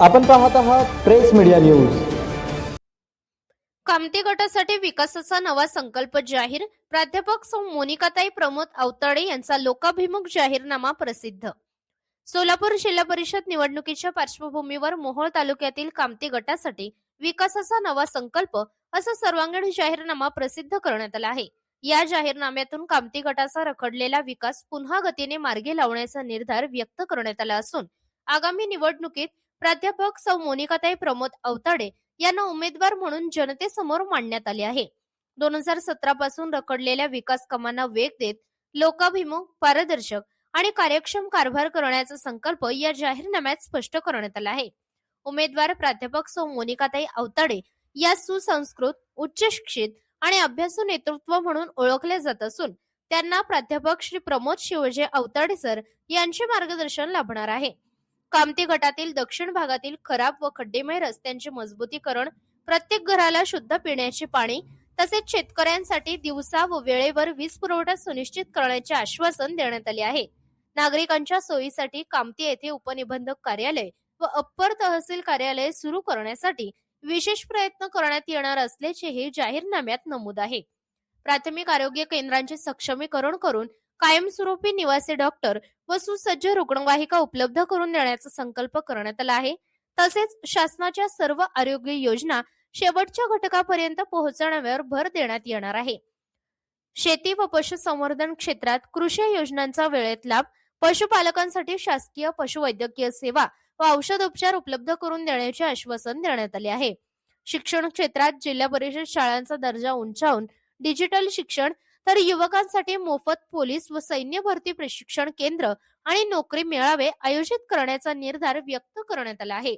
आपण पाहत आहात प्रेस मीडिया न्यूज. कामती गटासाठी विकासाचा नवा संकल्प जाहीर प्राध्यापक सौ मोनिकाताई प्रमोद अवताडे यांचा लोकाभिमुख जाहीरनामा प्रसिद्ध. सोलापूर जिल्हा परिषद निवडणुकीच्या पार्श्वभूमीवर मोहोळ तालुक्यातील कामती गटासाठी विकासाचा नवा संकल्प असा सर्वांगीण जाहीरनामा प्रसिद्ध करण्यात आला आहे. या जाहीरनाम्यातून कामती गटाचा रखडलेला विकास पुन्हा गतीने मार्गी लावण्याचा निर्धार व्यक्त करण्यात आला असून आगामी निवडणुकीत प्राध्यापक सौ मोनिकाताई प्रमोद अवताडे यांना उमेदवार म्हणून जनतेसमोर मांडण्यात आले आहे. दोन हजार सतरा पासून रखडलेल्या विकास कामांना वेग देत लोकाभिमुख पारदर्शक आणि कार्यक्षम कारभार करण्याचा संकल्प या जाहीरनाम्यात स्पष्ट करण्यात आला आहे. उमेदवार प्राध्यापक सौ मोनिकाताई अवताडे या सुसंस्कृत उच्च शिक्षित आणि अभ्यासू नेतृत्व म्हणून ओळखले जात असून त्यांना प्राध्यापक श्री प्रमोद शिवजे अवताडे सर यांचे मार्गदर्शन लाभणार आहे. कामती गटातील दक्षिण भागातील खराब व खड्डेमय रस्त्यांचे मजबूतीकरण प्रत्येक घराला शुद्ध पिण्याचे पाणी तसेच शेतकऱ्यांसाठी दिवसा व वेळेवर वीज पुरवठा सुनिश्चित करण्याचे आश्वासन देण्यात आले आहे. नागरिकांच्या सोयीसाठी कामती येथे उपनिबंधक कार्यालय व अप्पर तहसील कार्यालय सुरू करण्यासाठी विशेष प्रयत्न करण्यात येणार असल्याचेही जाहीरनाम्यात नमूद आहे. प्राथमिक आरोग्य केंद्रांचे सक्षमीकरण करून कायमस्वरूपी निवासी डॉक्टर व सुसज्ज रुग्णवाहिका उपलब्ध करून देण्याचा संकल्प करण्यात आला आहे. तसेच शासनाच्या सर्व आरोग्य योजना शेवटच्या घटकापर्यंत पोहोचवण्यावर भर देण्यात येणार आहे. शेती व पशुसंवर्धन क्षेत्रात कृषी योजनांचा वेळेत लाभ पशुपालकांसाठी शासकीय पशुवैद्यकीय सेवा व औषधोपचार उपलब्ध करून देण्याचे आश्वासन देण्यात आले आहे. शिक्षण क्षेत्रात जिल्हा परिषद शाळांचा दर्जा उंचावून डिजिटल शिक्षण तर युवकांसाठी मोफत पोलीस व सैन्य भरती प्रशिक्षण केंद्र आणि नोकरी मेळावे आयोजित करण्याचा निर्धार व्यक्त करण्यात आला आहे.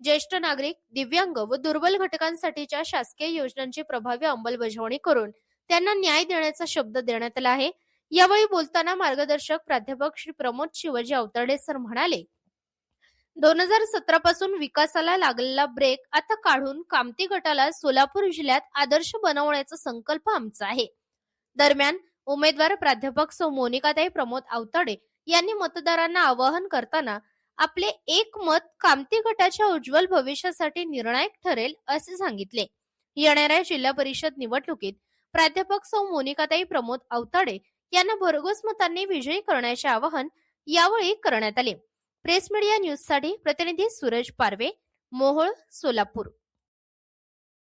ज्येष्ठ नागरिक दिव्यांग व दुर्बल घटकांसाठीच्या शासकीय योजनांची प्रभावी अंमलबजावणी करून त्यांना न्याय देण्याचा शब्द देण्यात आला आहे. यावेळी बोलताना मार्गदर्शक प्राध्यापक श्री प्रमोद शिवाजी अवतरडे सर म्हणाले दोन हजार सतरा पासून विकासाला लागलेला ब्रेक आता काढून कामती गटाला सोलापूर जिल्ह्यात आदर्श बनवण्याचा संकल्प आमचा आहे. दरम्यान उमेदवार प्राध्यापक सौ मोनिकाताई प्रमोद आवताडे यांनी मतदारांना आवाहन करताना आपले एक मत कामती गटाच्या उज्ज्वल भविष्यासाठी निर्णायक ठरेल असे सांगितले. येणाऱ्या जिल्हा परिषद निवडणुकीत प्राध्यापक सौ मोनिकाताई प्रमोद आवताडे यांना भरघोस मतांनी विजयी करण्याचे आवाहन यावेळी करण्यात आले. प्रेस मीडिया न्यूजसाठी प्रतिनिधी सूरज पारवे मोहोळ सोलापूर.